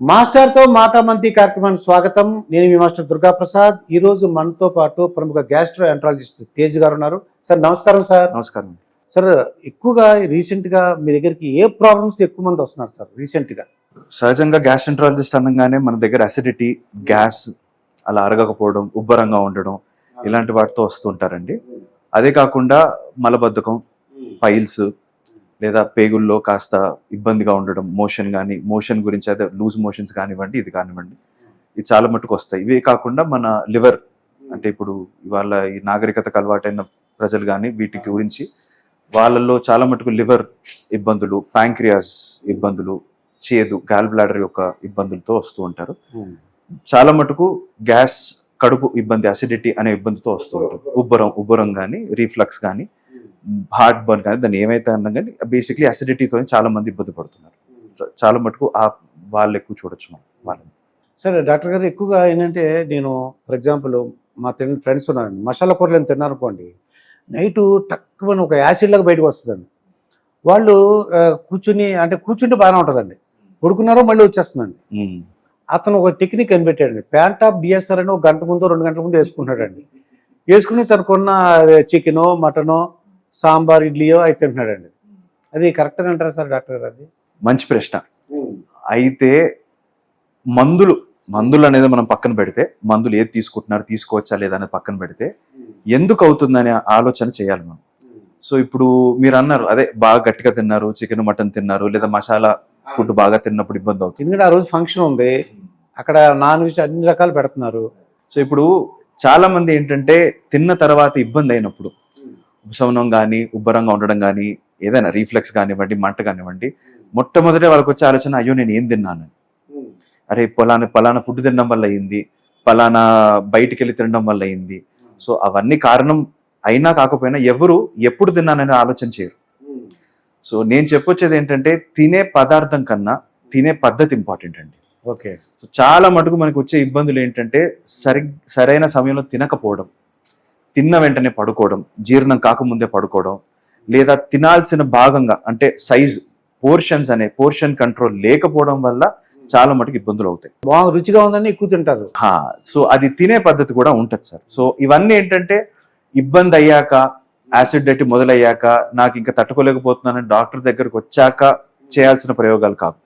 మాస్టర్తో మాట మంతి కార్యక్రమానికి స్వాగతం. నేను మీ మాస్టర్ దుర్గా ప్రసాద్ ఈ రోజు మనతో పాటు ప్రముఖ గ్యాస్ట్రో ఎంట్రాలజిస్ట్ తేజ్ గారు ఉన్నారు. సార్ నమస్కారం సార్. నమస్కారం. సార్ ఎక్కువగా రీసెంట్గా మీ దగ్గరికి ఏ ప్రాబ్లమ్స్ ఎక్కువ మంది వస్తున్నారు సార్ రీసెంట్గా సహజంగా గ్యాస్ట్రెంట్రాలజిస్ట్ అనగానే మన దగ్గర అసిడిటీ గ్యాస్ అలా అరగకపోవడం ఉబ్బరంగా ఉండడం ఇలాంటి వాటితో వస్తుంటారండి అదే కాకుండా మలబద్ధకం పైల్స్ లేదా పేగుల్లో కాస్త ఇబ్బందిగా ఉండడం మోషన్ కానీ మోషన్ గురించి అయితే లూజ్ మోషన్స్ కానివ్వండి ఇది కానివ్వండి ఇది చాలా మటుకు వస్తాయి. ఇవే కాకుండా మన లివర్ అంటే ఇప్పుడు ఇవాళ ఈ నాగరికతకు అలవాటైన ప్రజలు కానీ వీటి గురించి వాళ్ళల్లో చాలా మటుకు లివర్ ఇబ్బందులు ప్యాంక్రియాస్ ఇబ్బందులు చేదు గాల్ బ్లాడర్ యొక్క ఇబ్బందులతో వస్తూ ఉంటారు. చాలా మటుకు గ్యాస్ కడుపు ఇబ్బంది అసిడిటీ అనే ఇబ్బందితో వస్తూ ఉంటుంది ఉబ్బరం ఉబ్బరం కానీ రీఫ్లక్స్ కానీ హార్ట్ బర్న్ కానీ దాన్ని ఏమైతే అన్నా కానీ బేసిక్లీ అసిడిటీతో చాలా మంది ఇబ్బంది పడుతున్నారు. చాలా మటుకు ఆ వాళ్ళు ఎక్కువ చూడొచ్చు మనం వాళ్ళని. సరే డాక్టర్ గారు ఎక్కువగా ఏంటంటే నేను ఫర్ ఎగ్జాంపుల్ మా తిన్న ఫ్రెండ్స్ ఉన్నారండి. మసాలా కూరలు తిన్నారు అనుకోండి నైట్ తక్కువ ఒక యాసిడ్ లాగా బయటకు వస్తుందండి. వాళ్ళు కూర్చుని అంటే కూర్చుంటే బాగానే ఉంటుందండి. పడుకున్నారో మళ్ళీ వచ్చేస్తుందండి. అతను ఒక టెక్నిక్ కనిపెట్టాడండి ప్యాంట్ ఆఫ్ డిఎస్ఆర్ అని ఒక గంట ముందు రెండు గంటల ముందు వేసుకుంటున్నాడండి. వేసుకుని తనకున్న చికెనో మటనో సాంబార్ ఇడ్లీయో అవి తింటున్నాడండి. అది కరెక్ట్ అని అంటారా సార్ డాక్టర్ గారు అది? మంచి ప్రశ్న. అయితే మందులు మందులు అనేది మనం పక్కన పెడితే మందులు ఏది తీసుకుంటున్నారు తీసుకోవచ్చా లేదా అనేది పక్కన పెడితే ఎందుకు అవుతుందనే ఆలోచన చేయాలి మనం. సో ఇప్పుడు మీరు అన్నారు అదే బాగా గట్టిగా తిన్నారు చికెన్ మటన్ తిన్నారు లేదా మసాలా ఫుడ్ బాగా తిన్నప్పుడు ఇబ్బంది అవుతుంది. ఎందుకంటే ఆ రోజు ఫంక్షన్ ఉంది. అక్కడ నాన్ వెజ్ అన్ని రకాలు పెడుతున్నారు. సో ఇప్పుడు చాలా మంది ఏంటంటే తిన్న తర్వాత ఇబ్బంది అయినప్పుడు ఉపశమనం కానీ ఉబ్బరంగా ఉండడం కానీ ఏదైనా రీఫ్లెక్స్ కానివ్వండి మంట కానివ్వండి మొట్టమొదటి వాళ్ళకి వచ్చే ఆలోచన అయ్యో నేను ఏం తిన్నాను? అరే పలానా పలానా ఫుడ్ తినడం వల్ల అయింది పలానా బయటికి వెళ్ళి తినడం వల్ల అయింది. సో అవన్నీ కారణం అయినా కాకపోయినా ఎవరు ఎప్పుడు తిన్నానని ఆలోచన చేయరు. సో నేను చెప్పొచ్చేది ఏంటంటే తినే పదార్థం కన్నా తినే పద్ధతి ఇంపార్టెంట్ అండి. ఓకే. సో చాలా మటుకు మనకు వచ్చే ఇబ్బందులు ఏంటంటే సరి సరైన సమయంలో తినకపోవడం. తిన్న వెంటనే పడుకోవడం జీర్ణం కాకముందే పడుకోవడం లేదా తినాల్సిన భాగంగా అంటే సైజ్ పోర్షన్స్ అనే పోర్షన్ కంట్రోల్ లేకపోవడం వల్ల చాలా మటుకు ఇబ్బందులు అవుతాయి. బాగా రుచిగా ఉందని ఎక్కువ తింటారు. సో అది తినే పద్ధతి కూడా ఉంటుంది సార్. సో ఇవన్నీ ఏంటంటే ఇబ్బంది అయ్యాక యాసిడ్ మొదలయ్యాక నాకు ఇంకా తట్టుకోలేకపోతున్నానని డాక్టర్ దగ్గరకు వచ్చాక చేయాల్సిన ప్రయోగాలు కావు.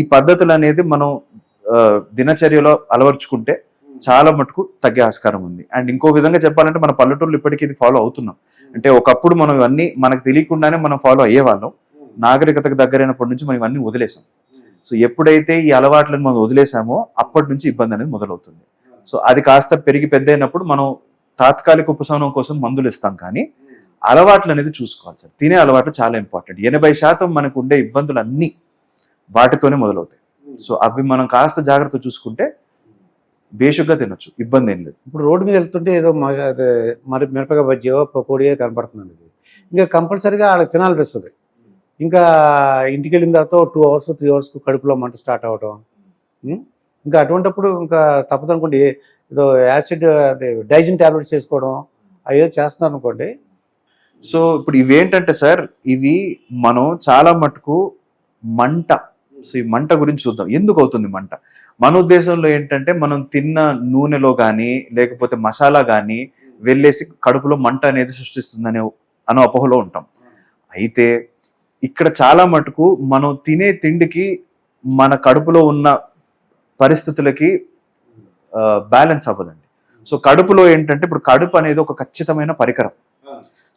ఈ పద్ధతులు అనేది మనం దినచర్యలో అలవర్చుకుంటే చాలా మటుకు తగ్గే ఆస్కారం ఉంది. అండ్ ఇంకో విధంగా చెప్పాలంటే మన పల్లెటూరులో ఇప్పటికీ ఇది ఫాలో అవుతున్నాం. అంటే ఒకప్పుడు మనం ఇవన్నీ మనకు తెలియకుండానే మనం ఫాలో అయ్యేవాళ్ళం. నాగరికతకు దగ్గరైనప్పటి నుంచి మనం ఇవన్నీ వదిలేసాం. సో ఎప్పుడైతే ఈ అలవాట్లను మనం వదిలేసామో అప్పటి నుంచి ఇబ్బంది అనేది మొదలవుతుంది. సో అది కాస్త పెరిగి పెద్ద అయినప్పుడు మనం తాత్కాలిక ఉపశమనం కోసం మందులు ఇస్తాం కానీ అలవాట్లు అనేది చూసుకోవాలి సార్. తినే అలవాట్లు చాలా ఇంపార్టెంట్ ఎనభై శాతం మనకు ఉండే ఇబ్బందులు అన్నీ వాటితోనే మొదలవుతాయి. సో అవి మనం కాస్త జాగ్రత్త చూసుకుంటే బేషుగ్గా తినొచ్చు. ఇబ్బంది ఏం లేదు. ఇప్పుడు రోడ్డు మీద వెళ్తుంటే ఏదో మరి మిరపకాయ బజ్జియో పకోడియో కనపడుతుందండి ఇది. ఇంకా కంపల్సరీగా వాళ్ళకి తినాలనిపిస్తుంది ఇంకా ఇంటికి వెళ్ళిన తర్వాత టూ అవర్స్ త్రీ అవర్స్ కడుపులో మంట స్టార్ట్ అవ్వడం? ఇంకా అటువంటిప్పుడు ఇంకా తప్పదు అనుకోండి ఏదో యాసిడ్ అదే డైజన్ టాబ్లెట్స్ వేసుకోవడం అయ్యో చేస్తున్నారు అనుకోండి సో ఇప్పుడు ఇవేంటంటే సార్ ఇవి మనం చాలా మటుకు మంట సో ఈ మంట గురించి చూద్దాం. ఎందుకు అవుతుంది మంట? మన ఉద్దేశంలో ఏంటంటే మనం తిన్న నూనెలో కానీ లేకపోతే మసాలా కానీ వెళ్ళేసి కడుపులో మంట అనేది సృష్టిస్తుందనే అనే అపోహలో ఉంటాం. అయితే ఇక్కడ చాలా మటుకు మనం తినే తిండికి మన కడుపులో ఉన్న పరిస్థితులకి బ్యాలెన్స్ అవ్వదండి. సో కడుపులో ఏంటంటే ఇప్పుడు కడుపు అనేది ఒక ఖచ్చితమైన పరికరం.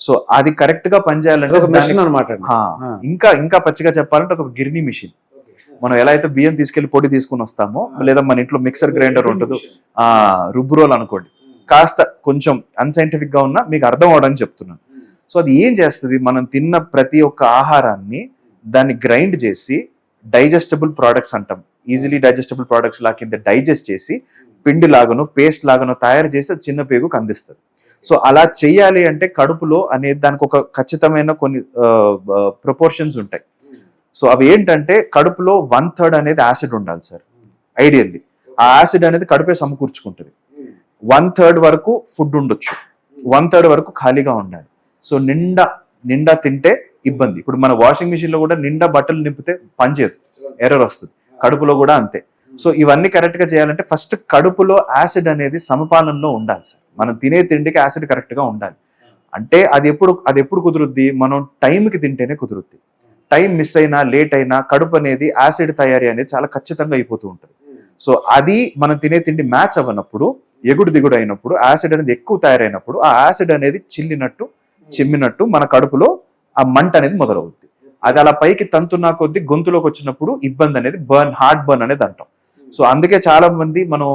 సో అది కరెక్ట్గా పనిచేయాలంటే ఇంకా ఇంకా పచ్చిగా చెప్పాలంటే ఒక గిర్నీ మిషన్. మనం ఎలా అయితే బియ్యం తీసుకెళ్ళి పొడి తీసుకుని వస్తామో లేదా మన ఇంట్లో మిక్సర్ గ్రైండర్ ఉంటుందో ఆ రుబ్బురోలు అనుకోండి. కాస్త కొంచెం అన్సైంటిఫిక్గా ఉన్నా మీకు అర్థం అవడానికి చెప్తున్నాను. సో అది ఏం చేస్తుంది? మనం తిన్న ప్రతి ఒక్క ఆహారాన్ని దాన్ని గ్రైండ్ చేసి డైజెస్టబుల్ ప్రోడక్ట్స్ అంటాం. ఈజీలీ డైజెస్టబుల్ ప్రోడక్ట్స్ లా కింద డైజెస్ట్ చేసి పిండి లాగానో పేస్ట్ లాగానో తయారు చేసి అది చిన్న పేగుకు అందిస్తుంది. సో అలా చేయాలి అంటే కడుపులో అనేది దానికి ఒక ఖచ్చితమైన కొన్ని ప్రపోర్షన్స్ ఉంటాయి. సో అవి ఏంటంటే కడుపులో వన్ థర్డ్ అనేది యాసిడ్ ఉండాలి సార్. ఐడియల్లీ ఆ యాసిడ్ అనేది కడుపే సమకూర్చుకుంటుంది. వన్ థర్డ్ వరకు ఫుడ్ ఉండొచ్చు. వన్ థర్డ్ వరకు ఖాళీగా ఉండాలి. సో నిండా నిండా తింటే ఇబ్బంది. ఇప్పుడు మన వాషింగ్ మిషన్లో కూడా నిండా బట్టలు నింపితే పనిచేయదు ఎర్రర్ వస్తుంది. కడుపులో కూడా అంతే. సో ఇవన్నీ కరెక్ట్గా చేయాలంటే ఫస్ట్ కడుపులో యాసిడ్ అనేది సమపాలనలో ఉండాలి సార్. మనం తినే తిండికి యాసిడ్ కరెక్ట్గా ఉండాలి. అంటే అది ఎప్పుడు అది ఎప్పుడు కుదురుద్ది? మనం టైంకి తింటేనే కుదురుద్ది. టైం మిస్ అయినా లేట్ అయినా కడుపు అనేది యాసిడ్ తయారీ అనేది చాలా ఖచ్చితంగా అయిపోతూ ఉంటుంది. సో అది మనం తినే తిండి మ్యాచ్ అవ్వనప్పుడు ఎగుడు దిగుడు అయినప్పుడు యాసిడ్ అనేది ఎక్కువ తయారైనప్పుడు ఆ యాసిడ్ అనేది చిల్లినట్టు చిమ్మినట్టు మన కడుపులో ఆ మంట అనేది మొదలవుద్ది. అది అలా పైకి తంతున్నా కొద్దీ గొంతులోకి వచ్చినప్పుడు ఇబ్బంది అనేది బర్న్ హార్ట్ బర్న్ అనేది అంటాం. సో అందుకే చాలా మంది మనం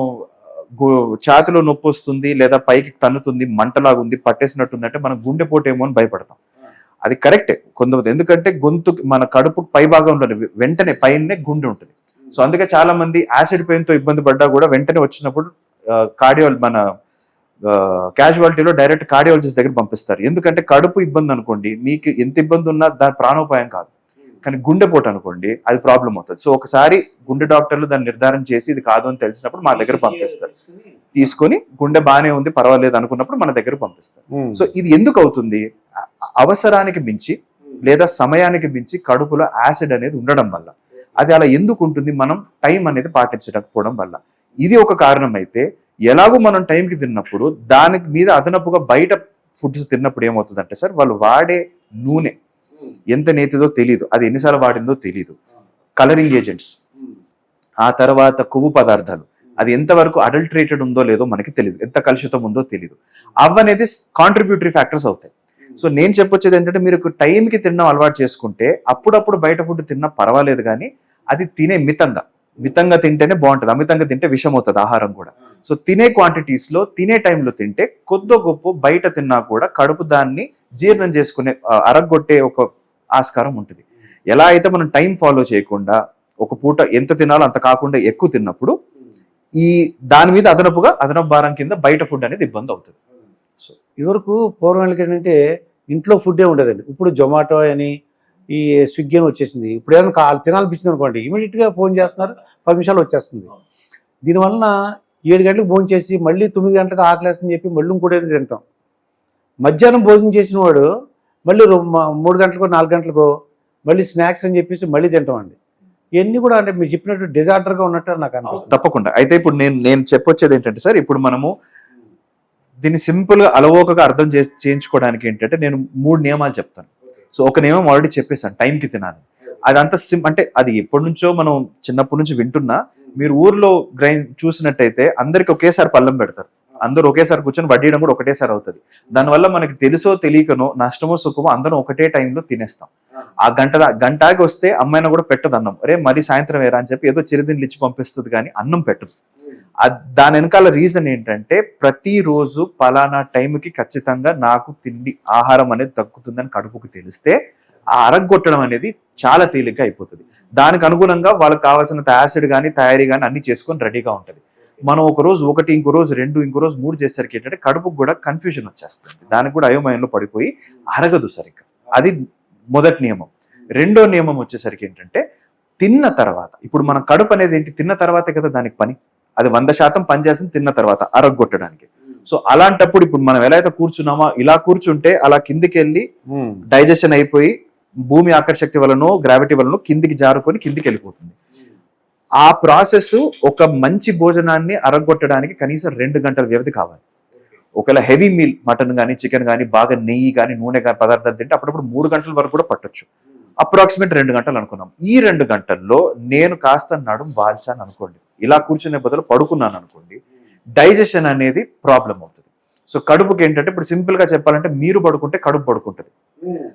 ఛాతిలో నొప్పి వస్తుంది లేదా పైకి తన్నుతుంది మంటలాగుంది పట్టేసినట్టుంది అంటే మనం గుండెపోటేమో అని భయపడతాం. అది కరెక్టే. కొంతమంది ఎందుకంటే గొంతు మన కడుపు పై భాగంలో వెంటనే పైనే గుండె ఉంటుంది. సో అందుకే చాలా మంది యాసిడ్ పెయిన్తో ఇబ్బంది పడ్డా కూడా వెంటనే వచ్చినప్పుడు కార్డియో మన క్యాజువాలిటీలో డైరెక్ట్ కార్డియాలజిస్ట్ దగ్గర పంపిస్తారు. ఎందుకంటే కడుపు ఇబ్బంది అనుకోండి మీకు ఎంత ఇబ్బంది ఉన్నా దాని ప్రాణోపాయం కాదు. కానీ గుండెపోటు అనుకోండి అది ప్రాబ్లం అవుతుంది. సో ఒకసారి గుండె డాక్టర్లు దాన్ని నిర్ధారణ చేసి ఇది కాదు అని తెలిసినప్పుడు మా దగ్గర పంపిస్తారు. తీసుకొని గుండె బాగానే ఉంది పర్వాలేదు అనుకున్నప్పుడు మన దగ్గర పంపిస్తారు. ఉమ్. సో ఇది ఎందుకు అవుతుంది? అవసరానికి మించి లేదా సమయానికి మించి కడుపులో యాసిడ్ అనేది ఉండడం వల్ల. అది అలా ఎందుకు ఉంటుంది మనం టైం అనేది పాటించకపోవడం వల్ల. ఇది ఒక కారణం అయితే ఎలాగో మనం టైంకి తిన్నప్పుడు దానికి మీద అదనపుగా బయట ఫుడ్స్ తిన్నప్పుడు ఏమవుతుందంటే సార్ వాళ్ళు వాడే నూనె ఎంత నేతిదో తెలియదు అది ఎన్నిసార్లు వాడిందో తెలియదు కలరింగ్ ఏజెంట్స్. ఆ తర్వాత కొవ్వు పదార్థాలు. అది ఎంతవరకు అడల్ట్రేటెడ్ ఉందో లేదో మనకి తెలియదు ఎంత కలుషితం ఉందో తెలియదు అవనేది కాంట్రిబ్యూటరీ ఫ్యాక్టర్స్ అవుతాయి. సో నేను చెప్పొచ్చేది ఏంటంటే మీరు టైంకి తినడం అలవాటు చేసుకుంటే అప్పుడప్పుడు బయట ఫుడ్ తిన్నా పర్వాలేదు కానీ అది తినే మితంగా. మితంగా తింటేనే బాగుంటుంది. అమితంగా తింటే విషం అవుతుంది ఆహారం కూడా. సో తినే క్వాంటిటీస్లో తినే టైంలో తింటే కొద్దో గొప్ప బయట తిన్నా కూడా కడుపు దాన్ని జీర్ణం చేసుకునే అరగొట్టే ఒక ఆస్కారం ఉంటుంది. ఎలా అయితే మనం టైం ఫాలో చేయకుండా ఒక పూట ఎంత తినాలో అంత కాకుండా ఎక్కువ తిన్నప్పుడు ఈ దాని మీద అదనపుగా అదనపు భారం కింద బయట ఫుడ్ అనేది ఇబ్బంది అవుతుంది. ఇదివరకు పూర్వం వాళ్ళకి ఏంటంటే ఇంట్లో ఫుడ్డే ఉండేదండి. ఇప్పుడు జొమాటో అని ఈ స్విగ్గీ అని వచ్చేసింది. ఇప్పుడు ఏదైనా కా తినాలనిపించింది అనుకోండి ఇమీడియట్గా ఫోన్ చేస్తున్నారు పది నిమిషాలు వచ్చేస్తుంది. దీనివలన ఏడు గంటలకు భోజనం చేసి మళ్ళీ తొమ్మిది గంటలకు ఆకలేస్తుందని చెప్పి మళ్ళీ ఇంకోటేది తింటాం. మధ్యాహ్నం భోజనం చేసిన వాడు మళ్ళీ మూడు గంటలకు నాలుగు గంటలకు మళ్ళీ స్నాక్స్ అని చెప్పేసి మళ్ళీ తింటాం అండి ఇవన్నీ కూడా అంటే మీరు చెప్పినట్టు డిజార్డర్గా ఉన్నట్టు నాకు అనిపిస్తుంది. తప్పకుండా. అయితే ఇప్పుడు నేను నేను చెప్పొచ్చేది ఏంటంటే సార్ ఇప్పుడు మనము దీన్ని సింపుల్గా అలవోకగా అర్థం చే చేయించుకోవడానికి ఏంటంటే నేను మూడు నియమాలు చెప్తాను. సో ఒక నియమం ఆల్రెడీ చెప్పేశాను టైంకి తినాలి. అదంతా సిం అంటే అది ఎప్పటి నుంచో మనం చిన్నప్పటి నుంచి వింటున్నా మీరు ఊర్లో గ్రైన్ చూసినట్టయితే అందరికి ఒకేసారి పళ్ళం పెడతారు. అందరూ ఒకేసారి కూర్చొని వడ్డీయడం కూడా ఒకటేసారి అవుతుంది. దానివల్ల మనకి తెలుసో తెలియకనో నష్టమో సుఖమో అందరం ఒకటే టైంలో తినేస్తాం. ఆ గంట దా- గంటాకి వస్తే అమ్మాయిన కూడా పెట్టదు అన్నం. అరే మరీ సాయంత్రం వేరా అని చెప్పి ఏదో చిరుదిండ్లు ఇచ్చి పంపిస్తుంది కానీ అన్నం పెట్టదు. దాని వెనకాల రీజన్ ఏంటంటే ప్రతిరోజు పలానా టైంకి ఖచ్చితంగా నాకు తిండి ఆహారం అనేది తగ్గుతుందని కడుపుకు తెలిస్తే ఆ అరగొట్టడం అనేది చాలా తేలిగ్గా అయిపోతుంది. దానికి అనుగుణంగా వాళ్ళకి కావాల్సిన యాసిడ్ కానీ తయారీ కానీ అన్ని చేసుకొని రెడీగా ఉంటుంది. మనం ఒక రోజు ఒకటి ఇంకో రోజు రెండు ఇంకో రోజు మూడు చేసేసరికి ఏంటంటే కడుపుకు కూడా కన్ఫ్యూజన్ వచ్చేస్తుంది దానికి కూడా అయోమయంలో పడిపోయి అరగదు సరిగ్గా. అది మొదటి నియమం. రెండో నియమం వచ్చేసరికి ఏంటంటే తిన్న తర్వాత ఇప్పుడు మన కడుపు అనేది ఏంటి? తిన్న తర్వాతే కదా దానికి పని. అది వంద శాతం పనిచేస్తుంది తిన్న తర్వాత అరగొట్టడానికి సో అలాంటప్పుడు ఇప్పుడు మనం ఎలా అయితే కూర్చున్నామో ఇలా కూర్చుంటే అలా కిందికి వెళ్ళి ఉమ్. డైజెషన్ అయిపోయి భూమి ఆకర్షక్తి వలన గ్రావిటీ వలన కిందికి జారుకొని కిందికి వెళ్ళిపోతుంది ఆ ప్రాసెస్ ఒక మంచి భోజనాన్ని అరగొట్టడానికి కనీసం రెండు గంటల వ్యవధి కావాలి. ఒకవేళ హెవీ మీల్ మటన్ కానీ చికెన్ కానీ బాగా నెయ్యి కానీ నూనె కానీ పదార్థాలు తింటే అప్పుడప్పుడు మూడు గంటల వరకు కూడా పట్టొచ్చు. అప్రాక్సిమేట్ రెండు గంటలు అనుకున్నాం. ఈ రెండు గంటల్లో నేను కాస్త నడుం వాల్చాను అనుకోండి. ఇలా కూర్చునే బదులు పడుకున్నాను అనుకోండి డైజెషన్ అనేది ప్రాబ్లం అవుతుంది. సో కడుపుకి ఏంటంటే ఇప్పుడు సింపుల్గా చెప్పాలంటే మీరు పడుకుంటే కడుపు పడుకుంటుంది.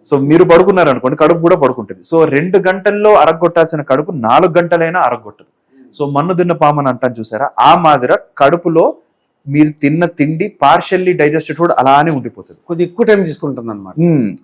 సో మీరు పడుకున్నారు అనుకోండి కడుపు కూడా పడుకుంటుంది. సో రెండు గంటల్లో అరగొట్టాల్సిన కడుపు నాలుగు గంటలైనా అరగొట్టదు. సో మన్ను దిన్న పాము అని అంటాను చూసారా? ఆ మాదిర కడుపులో మీరు తిన్న తిండి పార్షల్లీ డైజెస్టెడ్ కూడా అలానే ఉండిపోతుంది. కొద్ది ఎక్కువ టైం తీసుకుంటుంది అనమాట.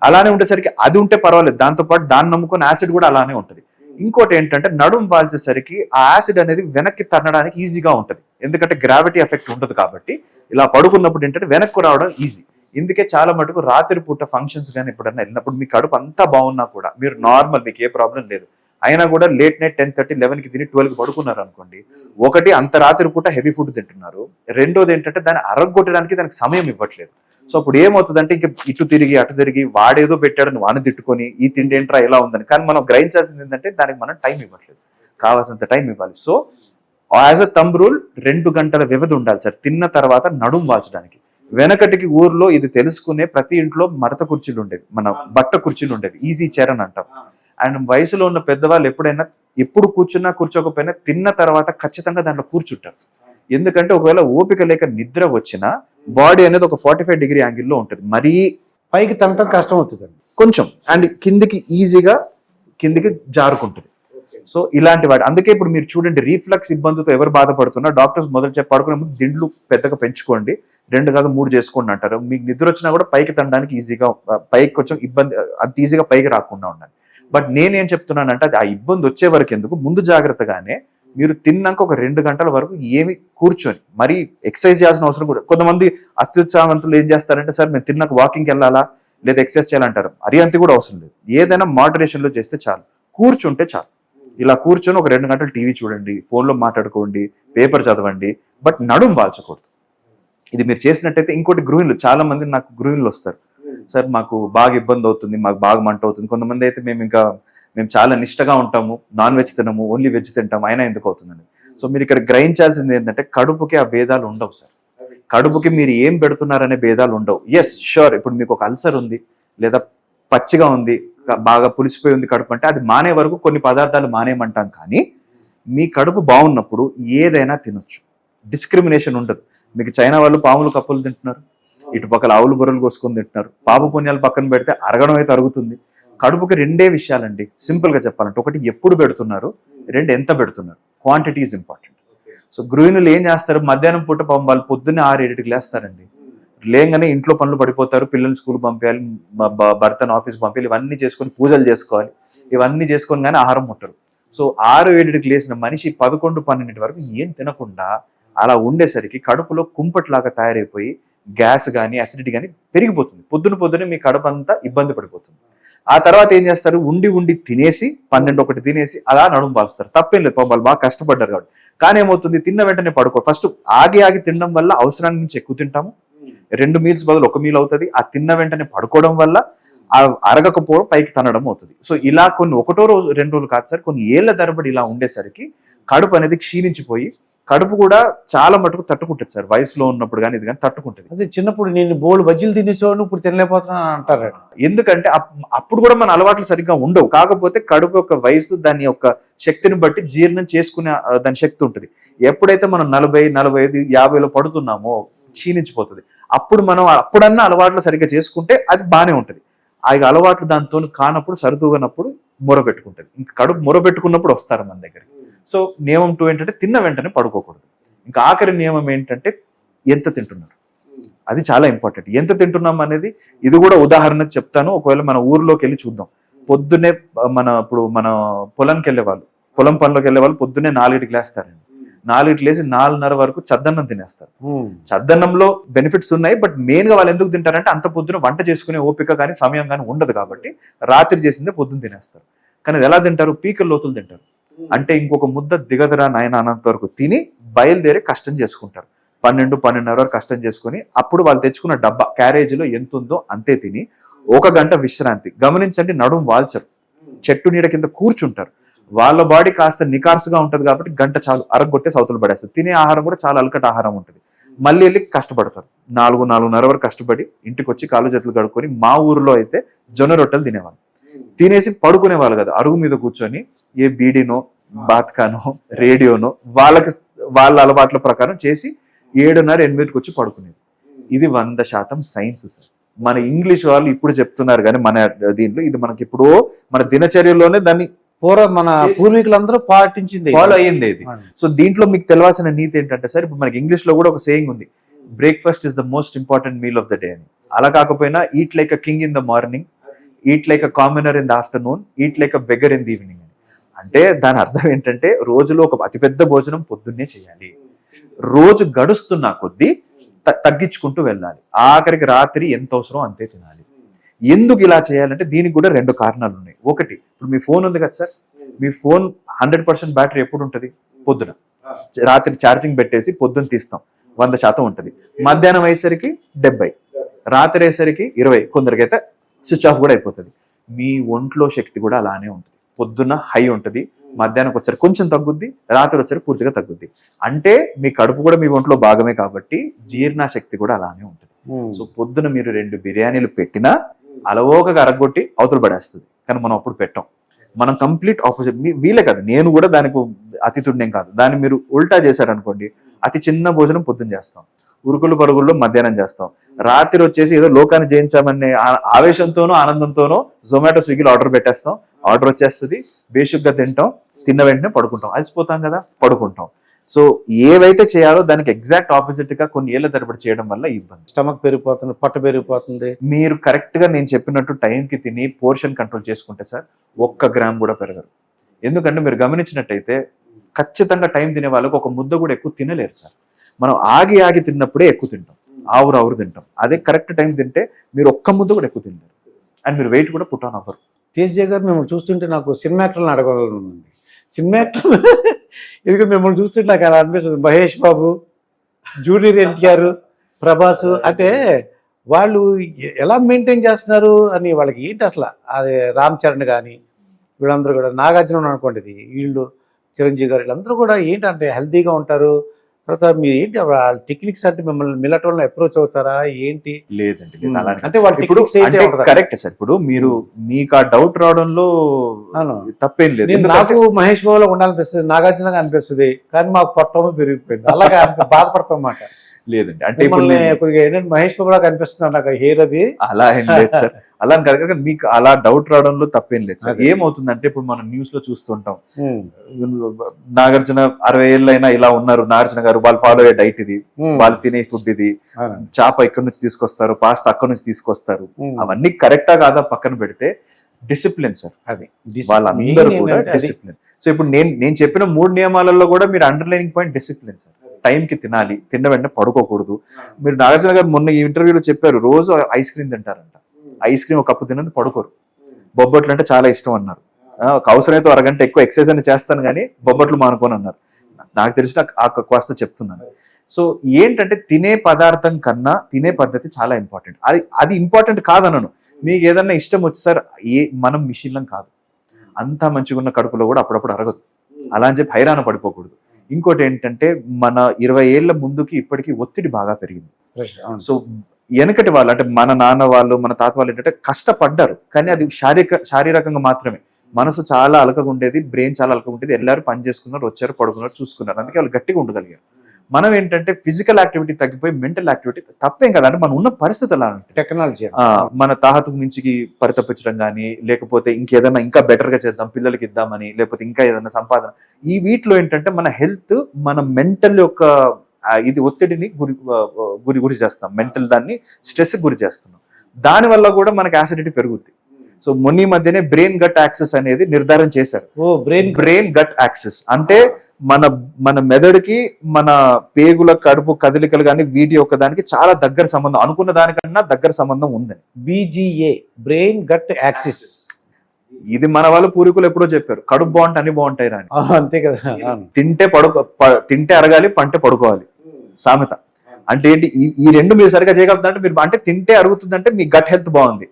అలానే ఉండేసరికి అది ఉంటే పర్వాలేదు. దాంతో పాటు దాన్ని నమ్ముకుని యాసిడ్ కూడా అలానే ఉంటుంది. ఇంకోటి ఏంటంటే నడుం వాల్చేసరికి ఆ యాసిడ్ అనేది వెనక్కి తన్నడానికి ఈజీగా ఉంటుంది. ఎందుకంటే గ్రావిటీ ఎఫెక్ట్ ఉండదు కాబట్టి ఇలా పడుకున్నప్పుడు ఏంటంటే వెనక్కు రావడం ఈజీ. ఇందుకే చాలా మటుకు రాత్రి పూట ఫంక్షన్స్ కానీ ఎప్పుడన్నా వెళ్ళినప్పుడు మీ కడుపు అంతా బాగున్నా కూడా మీరు నార్మల్ మీకు ఏ ప్రాబ్లం లేదు. అయినా కూడా లేట్ నైట్ టెన్ థర్టీ లెవెన్కి తిని ట్వెల్వ్కి పడుకున్నారు అనుకోండి ఒకటి అంత రాత్రి పూట హెవీ ఫుడ్ తింటున్నారు. రెండోది ఏంటంటే దాన్ని అరగొట్టడానికి దానికి సమయం ఇవ్వట్లేదు. సో అప్పుడు ఏమవుతుందంటే ఇంక ఇటు తిరిగి అటు తిరిగి వాడేదో పెట్టాడని వాడిని తిట్టుకొని ఈ తిండి ఏంట్రా ఎలా ఉందని. కానీ మనం గ్రహించాల్సింది ఏంటంటే దానికి మనం టైం ఇవ్వట్లేదు. కావాల్సినంత టైం ఇవ్వాలి. So as a thumb rule రెండు గంటల వ్యవధి ఉండాలి సార్. తిన్న తర్వాత నడుం వాల్చడానికి. వెనకటికి ఊర్లో ఇది తెలుసుకునే ప్రతి ఇంట్లో మడత కుర్చీలు ఉండేవి. మన బట్ట కుర్చీలు ఉండేవి. ఈజీ చైర్ అని అంటాం అండ్ వయసులో ఉన్న పెద్దవాళ్ళు ఎప్పుడైనా ఎప్పుడు కూర్చున్నా కూర్చోకపోయినా తిన్న తర్వాత ఖచ్చితంగా దాంట్లో కూర్చుంటారు. ఎందుకంటే ఒకవేళ ఓపిక లేక నిద్ర వచ్చినా బాడీ అనేది ఒక ఫార్టీ ఫైవ్ డిగ్రీ యాంగిల్లో ఉంటుంది. మరీ పైకి తనటం కష్టం అవుతుందండి. కొంచెం. అండ్ కిందికి ఈజీగా కిందికి జారుకుంటుంది. సో ఇలాంటి వాటి అందుకే ఇప్పుడు మీరు చూడండి రీఫ్లక్స్ ఇబ్బందితో ఎవరు బాధపడుతున్నా డాక్టర్స్ మొదలు చెప్పి పడుకునే ముందు దిండ్లు పెద్దగా పెంచుకోండి. రెండు కాదు మూడు చేసుకోండి అంటారు. మీకు నిద్ర వచ్చినా కూడా పైకి తండడానికి ఈజీగా పైకి కొంచెం ఇబ్బంది అంత ఈజీగా పైకి రాకుండా ఉండండి బట్ నేనేం చెప్తున్నానంటే అది ఆ ఇబ్బంది వచ్చే వరకు ఎందుకు? ముందు జాగ్రత్తగానే మీరు తిన్నాక ఒక రెండు గంటల వరకు ఏమి కూర్చొని మరీ ఎక్సర్సైజ్ చేయాల్సిన అవసరం కూడా. కొంతమంది అత్యుత్సాహవంతులు ఏం చేస్తారంటే సార్ మేము తిన్నాక వాకింగ్కి వెళ్ళాలా? లేదా ఎక్సర్సైజ్ చేయాలంటారు. మరి అంత కూడా అవసరం లేదు. ఏదైనా మోడరేషన్లో చేస్తే చాలు. కూర్చుంటే చాలు. ఇలా కూర్చొని ఒక రెండు గంటలు టీవీ చూడండి ఫోన్లో మాట్లాడుకోండి పేపర్ చదవండి బట్ నడుం వాల్చకూడదు. ఇది మీరు చేసినట్టయితే ఇంకోటి గృహిణులు చాలా మంది నాకు గృహిణులు వస్తారు. సార్ మాకు బాగా ఇబ్బంది అవుతుంది మాకు బాగా మంట అవుతుంది. కొంతమంది అయితే మేము ఇంకా మేము చాలా నిష్టగా ఉంటాము నాన్ వెజ్ తినము ఓన్లీ వెజ్ తింటాము అయినా ఎందుకు అవుతుందని సో మీరు ఇక్కడ గ్రహించాల్సింది ఏంటంటే కడుపుకి ఆ భేదాలు ఉండవు సార్. కడుపుకి మీరు ఏం పెడుతున్నారనే భేదాలు ఉండవు. ఎస్ షూర్ ఇప్పుడు మీకు ఒక అల్సర్ ఉంది లేదా పచ్చిగా ఉంది బాగా పులిసిపోయి ఉంది కడుపు అంటే అది మానే వరకు కొన్ని పదార్థాలు మానేయమంటాం కానీ మీ కడుపు బాగున్నప్పుడు ఏదైనా తినొచ్చు. డిస్క్రిమినేషన్ ఉండదు. మీకు చైనా వాళ్ళు పాములు కప్పులు తింటున్నారు ఇటు పక్కల ఆవులు బుర్రలు కోసుకొని తింటున్నారు పాప పుణ్యాలు పక్కన పెడితే అరగడం అయితే అరుగుతుంది. కడుపుకి రెండే విషయాలండి. సింపుల్గా చెప్పాలంటే ఒకటి ఎప్పుడు పెడుతున్నారు రెండు ఎంత పెడుతున్నారు. Quantity is important. సో గృహిణులు ఏం చేస్తారు? మధ్యాహ్నం పూట పంపాలి పొద్దున్నే ఆరు ఏడుకి లేస్తారండి. లేగానే ఇంట్లో పనులు పడిపోతారు పిల్లల్ని స్కూల్ పంపించాలి భర్తను ఆఫీస్ పంపించాలి ఇవన్నీ చేసుకొని పూజలు చేసుకోవాలి. ఇవన్నీ చేసుకొని కానీ ఆహారం ముట్టరు. సో ఆరు ఏడుకి లేచిన మనిషి పదకొండు పన్నెండింటి వరకు ఏం తినకుండా అలా ఉండేసరికి కడుపులో కుంపట్లాగా తయారైపోయి గ్యాస్ కానీ అసిడిటీ కానీ పెరిగిపోతుంది. పొద్దున పొద్దున మీ కడుపు అంతా ఇబ్బంది పడిపోతుంది. ఆ తర్వాత ఏం చేస్తారు? ఉండి ఉండి తినేసి పన్నెండు ఒకటి తినేసి అలా నడుము బాలుస్తారు. తప్పేం లేదు పాపం వాళ్ళు బాగా కష్టపడ్డారు కాబట్టి. కానీ ఏమవుతుంది? తిన్న వెంటనే పడుకో ఫస్ట్ ఆగి ఆగి తినడం వల్ల అవసరానికి మించి ఎక్కువ తింటాము. రెండు మీల్స్ బదులు ఒక మీల్ అవుతుంది. ఆ తిన్న వెంటనే పడుకోవడం వల్ల ఆ అరగకపోవడం పైకి తనడం అవుతుంది. సో ఇలా కొన్ని ఒకటో రోజు రెండు రోజులు కాదు సార్ కొన్ని ఏళ్ళ తరబడి ఇలా ఉండేసరికి కడుపు అనేది క్షీణించిపోయి కడుపు కూడా చాలా మటుకు తట్టుకుంటుంది సార్. వయసులో ఉన్నప్పుడు కానీ ఇది కానీ తట్టుకుంటుంది. అదే చిన్నప్పుడు నేను బోల్డ్ బజ్జీలు తినేసేవాడిని ఇప్పుడు తినలేకపోతున్నాను అంటారు ఎందుకంటే అప్- అప్పుడు కూడా మన అలవాట్లు సరిగ్గా ఉండవు. కాకపోతే కడుపు యొక్క వయసు దాని యొక్క శక్తిని బట్టి జీర్ణం చేసుకునే దాని శక్తి ఉంటుంది. ఎప్పుడైతే మనం నలభై నలభై ఐదు యాభైలో పడుతున్నామో క్షీణించిపోతుంది. అప్పుడు మనం అప్పుడన్నా అలవాట్లు సరిగ్గా చేసుకుంటే అది బాగానే ఉంటుంది. ఆ అలవాట్లు దాంతో కానప్పుడు సరితూగనప్పుడు మొర పెట్టుకుంటుంది ఇంకా కడుపు మొర పెట్టుకున్నప్పుడు వస్తారు మన దగ్గరికి. సో నియమం టూ ఏంటంటే తిన్న వెంటనే పడుకోకూడదు. ఇంకా ఆఖరి నియమం ఏంటంటే ఎంత తింటున్నారు? అది చాలా ఇంపార్టెంట్. ఎంత తింటున్నాం అనేది ఇది కూడా ఉదాహరణ చెప్తాను. ఒకవేళ మన ఊర్లోకి వెళ్ళి చూద్దాం. పొద్దున్నే ఆ, మన ఇప్పుడు మన పొలంకి వెళ్ళే వాళ్ళు పొలం పనిలోకి వెళ్ళే వాళ్ళు పొద్దున్నే నాలుగిటికి లేస్తారండి. నాలుగిటికి లేసి నాలుగున్నర వరకు చద్దన్నం తినేస్తారు. ఉమ్. చద్దన్నంలో బెనిఫిట్స్ ఉన్నాయి బట్ మెయిన్గా వాళ్ళు ఎందుకు తింటారంటే అంత పొద్దున వంట చేసుకునే ఓపిక కానీ సమయం కానీ ఉండదు కాబట్టి రాత్రి చేసిందే పొద్దున తినేస్తారు. కానీ అది ఎలా తింటారు? పీకల లోతులు తింటారు. అంటే ఇంకొక ముద్ద దిగదరా నాయన అన్నంత వరకు తిని బయలుదేరి కష్టం చేసుకుంటారు. పన్నెండు పన్నెండున్నర వరకు కష్టం చేసుకుని అప్పుడు వాళ్ళు తెచ్చుకున్న డబ్బా క్యారేజీలో ఎంత ఉందో అంతే తిని ఒక గంట విశ్రాంతి. గమనించండి నడుము వాల్చరు. చెట్టు నీడ కింద కూర్చుంటారు. వాళ్ళ బాడీ కాస్త నికార్సుగా ఉంటది కాబట్టి గంట చాలు అరగొట్టే సౌతులు పడేస్తారు. తినే ఆహారం కూడా చాలా అలకట ఆహారం ఉంటుంది. మళ్ళీ వెళ్ళి కష్టపడతారు. నాలుగు నాలుగున్నర వరకు కష్టపడి ఇంటికి వచ్చి కాళ్ళు చేతులు కడుక్కొని మా ఊరిలో అయితే జొన్న రొట్టెలు తినేవాళ్ళు. తినేసి పడుకునే వాళ్ళు కదా అరుగు మీద కూర్చొని ఏ బీడీనో బాత్కానో రేడియోనో వాళ్ళకి వాళ్ళ అలవాట్ల ప్రకారం చేసి ఏడున్నర ఎనిమిదికి వచ్చి పడుకునేది. ఇది వంద శాతం సైన్స్ సార్. మన ఇంగ్లీష్ వాళ్ళు ఇప్పుడు చెప్తున్నారు కానీ మన దీంట్లో ఇది మనకి ఎప్పుడో మన దినచర్యలోనే దాన్ని పూర్వ మన పూర్వీకులందరూ పాటించింది ఫాలో అయ్యింది ఇది. సో దీంట్లో మీకు తెలవాల్సిన నీతి ఏంటంటే సార్ ఇప్పుడు మనకి ఇంగ్లీష్లో కూడా ఒక సేయింగ్ ఉంది. Breakfast is the most important meal of the day అని. అలా కాకపోయినా eat like a king in the morning eat like a commoner in the afternoon eat like a beggar in the evening అని అంటే దాని అర్థం ఏంటంటే రోజులో ఒక అతిపెద్ద భోజనం పొద్దున్నే చేయాలి. రోజు గడుస్తున్న కొద్దీ త- తగ్గించుకుంటూ వెళ్ళాలి. ఆఖరికి రాత్రి ఎంత అవసరం అంతే తినాలి. ఎందుకు ఇలా చేయాలంటే దీనికి కూడా రెండు కారణాలు ఉన్నాయి. ఒకటి ఇప్పుడు మీ ఫోన్ ఉంది కదా సార్. మీ ఫోన్ హండ్రెడ్ పర్సెంట్ బ్యాటరీ ఎప్పుడు ఉంటుంది? పొద్దున. రాత్రి ఛార్జింగ్ పెట్టేసి పొద్దున్న తీస్తాం. వంద శాతం ఉంటుంది. మధ్యాహ్నం అయ్యేసరికి డెబ్బై. రాత్రి అయ్యేసరికి ఇరవై. కొందరికైతే స్విచ్ ఆఫ్ కూడా అయిపోతుంది. మీ ఒంట్లో శక్తి కూడా అలానే ఉంటుంది. పొద్దున్న హై ఉంటుంది మధ్యాహ్నం వచ్చారు కొంచెం తగ్గుద్ది రాత్రి వచ్చారు పూర్తిగా తగ్గుద్ది. అంటే మీ కడుపు కూడా మీ ఒంట్లో భాగమే కాబట్టి జీర్ణ శక్తి కూడా అలానే ఉంటుంది. సో పొద్దున మీరు రెండు బిర్యానీలు పెట్టినా అలవోకగా అరగొట్టి అవతల పడేస్తుంది. కానీ మనం అప్పుడు పెట్టాం. మనం కంప్లీట్ ఆపోజిట్ వీలే కాదు. నేను కూడా దానికి అతిథుడినేం కాదు. దాన్ని మీరు ఉల్టా చేశారనుకోండి అతి చిన్న భోజనం పొద్దున చేస్తాం. ఉరుకులు పరుగుల్లో మధ్యాహ్నం చేస్తాం. రాత్రి వచ్చేసి ఏదో లోకాన్ని జయించామనే ఆవేశంతోనో ఆనందంతోనో జొమాటో స్విగ్గీలో ఆర్డర్ పెట్టేస్తాం. ఆర్డర్ వచ్చేస్తుంది. బేసిక్గా తింటాం. తిన్న వెంటనే పడుకుంటాం. అలసిపోతాం కదా పడుకుంటాం. సో ఏవైతే చేయాలో దానికి ఎగ్జాక్ట్ ఆపోజిట్గా కొన్ని ఏళ్ళ తరబడి చేయడం వల్ల ఇబ్బంది. స్టమక్ పెరిగిపోతుంది పొట్ట పెరిగిపోతుంది. మీరు కరెక్ట్గా నేను చెప్పినట్టు టైంకి తిని పోర్షన్ కంట్రోల్ చేసుకుంటే సార్ ఒక్క గ్రామ్ కూడా పెరగరు ఎందుకంటే మీరు గమనించినట్టయితే ఖచ్చితంగా టైం తినే వాళ్ళకి ఒక ముద్ద కూడా ఎక్కువ తినలేరు సార్. మనం ఆగి ఆగి తిన్నప్పుడే ఎక్కువ తింటాం. ఆవురు ఆవురు తింటాం. అదే కరెక్ట్ టైం తింటే మీరు ఒక్క ముద్ద కూడా ఎక్కువ తింటారు అండ్ మీరు వెయిట్ కూడా పుట్టాను అవ్వరు. తేజయ్య గారు మిమ్మల్ని చూస్తుంటే నాకు సినిమా యాక్టర్లను అడగగలను ఉంది సినిమా యాక్టర్ ఎందుకంటే మిమ్మల్ని చూస్తుంటే నాకు అలా అనిపిస్తుంది. మహేష్ బాబు జూనియర్ ఎన్టీఆర్ ప్రభాస్ అంటే వాళ్ళు ఎలా మెయింటైన్ చేస్తున్నారు అని వాళ్ళకి ఏంటి అసలు? అది రామ్ చరణ్ కానీ వీళ్ళందరూ కూడా నాగార్జున అనుకోండి ఇది వీళ్ళు చిరంజీవి గారు వీళ్ళందరూ కూడా ఏంటంటే హెల్తీగా ఉంటారు తర్వాత మీరు ఏంటి వాళ్ళ టెక్నిక్స్ అంటే మిమ్మల్ని మిల్లట్ వల్ల అప్రోచ్ అవుతారా? ఏంటి? లేదండి లేదు. అంటే వాళ్ళ ఇప్పుడు? Correct sir. ఇప్పుడు మీరు మీకు ఆ డౌట్ రావడంలో. తప్పేం లేదు. నాకు మహేష్ బాబులో ఉండాలనిపిస్తుంది. నాగార్జున అనిపిస్తుంది. కానీ మాకు పొట్టము పెరిగిపోయింది. అలాగే బాధపడతాం అన్నమాట. లేదండి. అంటే కొద్దిగా ఏంటంటే మహేష్ బాబు లాగా అనిపిస్తుంది నాకు హెయిర్ అది. అలా ఏం లేదు సార్. అలా అని కాదు కానీ మీకు అలా డౌట్ రావడంలో తప్పేం లేదు సార్. ఏమవుతుందంటే ఇప్పుడు మనం న్యూస్లో చూస్తుంటాం. నాగార్జున అరవై ఏళ్ళైనా ఇలా ఉన్నారు. నాగార్జున గారు వాళ్ళు ఫాలో అయ్యే డైట్ ఇది. వాళ్ళు తినే ఫుడ్ ఇది. చేప ఇక్కడ నుంచి తీసుకొస్తారు. పాస్తా అక్కడ నుంచి తీసుకొస్తారు. అవన్నీ కరెక్టా కాదా పక్కన పెడితే డిసిప్లిన్ సార్. అది. వాళ్ళందరూ కూడా. డిసిప్లిన్ సో ఇప్పుడు నేను నేను చెప్పిన మూడు నియమాలలో కూడా మీరు అండర్లైనింగ్ పాయింట్ డిసిప్లిన్ సార్. టైంకి తినాలి. తిన్న వెంటనే పడుకోకూడదు. మీరు నాగార్జున గారు మొన్న ఈ ఇంటర్వ్యూలో చెప్పారు. రోజు ఐస్ క్రీమ్ తింటారంట. ఐస్ క్రీమ్ ఒక కప్పు తిన్నది పడుకోరు. బొబ్బట్లు అంటే చాలా ఇష్టం అన్నారు. ఒక అవసరమైతే అరగంట ఎక్కువ ఎక్సర్సైజ్ అని చేస్తాను కానీ బొబ్బట్లు మానుకోని అన్నారు. నాకు తెలిసిన ఆ కాస్త చెప్తున్నాను. సో ఏంటంటే తినే పదార్థం కన్నా తినే పద్ధతి చాలా ఇంపార్టెంట్. అది అది ఇంపార్టెంట్ కాదనను. మీకు ఏదన్నా ఇష్టం వచ్చి సార్ ఏ మనం మిషన్లం కాదు. అంతా మంచిగా ఉన్న కడుపులో కూడా అప్పుడప్పుడు అరగదు. అలా అని చెప్పి హైరాణ పడిపోకూడదు. ఇంకోటి ఏంటంటే మన ఇరవై ఏళ్ళ ముందుకి ఇప్పటికీ ఒత్తిడి బాగా పెరిగింది. సో వెనకటి వాళ్ళు అంటే మన నాన్న వాళ్ళు మన తాత వాళ్ళు ఏంటంటే కష్టపడ్డారు. కానీ అది శారీరక శారీరకంగా మాత్రమే. మనసు చాలా అలకగా ఉండేది బ్రెయిన్ చాలా అలకగా ఉండేది. వెళ్ళారు పని చేసుకున్నారు వచ్చారు పడుకున్నారు చూసుకున్నారు. అందుకే వాళ్ళు గట్టిగా ఉండగలిగారు. మనం ఏంటంటే ఫిజికల్ యాక్టివిటీ తగ్గిపోయి మెంటల్ యాక్టివిటీ తప్పేం కదా అంటే మనం ఉన్న పరిస్థితి అలా ఉంటుంది టెక్నాలజీ మన తాహతకు మించికి పరితపించడం కానీ లేకపోతే ఇంకేదైనా ఇంకా better గా చేద్దాం పిల్లలకి ఇద్దామని లేకపోతే ఇంకా ఏదైనా సంపాదన. ఈ వీటిలో ఏంటంటే మన హెల్త్ మన మెంటల్ యొక్క ఇది ఒత్తిడిని గురి గురి గురి చేస్తాం. మెంటల్ దాన్ని స్ట్రెస్ గురి చేస్తున్నాం. దాని వల్ల కూడా మనకి యాసిడిటీ పెరుగుద్ది. సో మొన్న మధ్యనే బ్రెయిన్ గట్ యాక్సెస్ అనేది నిర్ధారణ చేశారు. ఓ బ్రెయిన్ బ్రెయిన్ గట్ యాక్సెస్ అంటే మన మన మెదడుకి మన పేగుల కడుపు కదలికలు కానీ వీటి యొక్క దానికి చాలా దగ్గర సంబంధం అనుకున్న దానికన్నా దగ్గర సంబంధం ఉందని. బీజీఏ బ్రెయిన్ గట్ యాక్సిస్ ఇది మన వాళ్ళు పూర్వీకులు ఎప్పుడో చెప్పారు. కడుపు బాగుంటే అన్ని బాగుంటాయి రాని. అంతే కదా. తింటే పడుకో తింటే అరగాలి పంటే పడుకోవాలి. సామెత. అంటే ఏంటి? ఈ- ఈ రెండు మీరు సరిగా చేయగలుగుతారంటే మీరు అంటే తింటే అరుగుతుందంటే మీ గట్ హెల్త్ బాగుంది.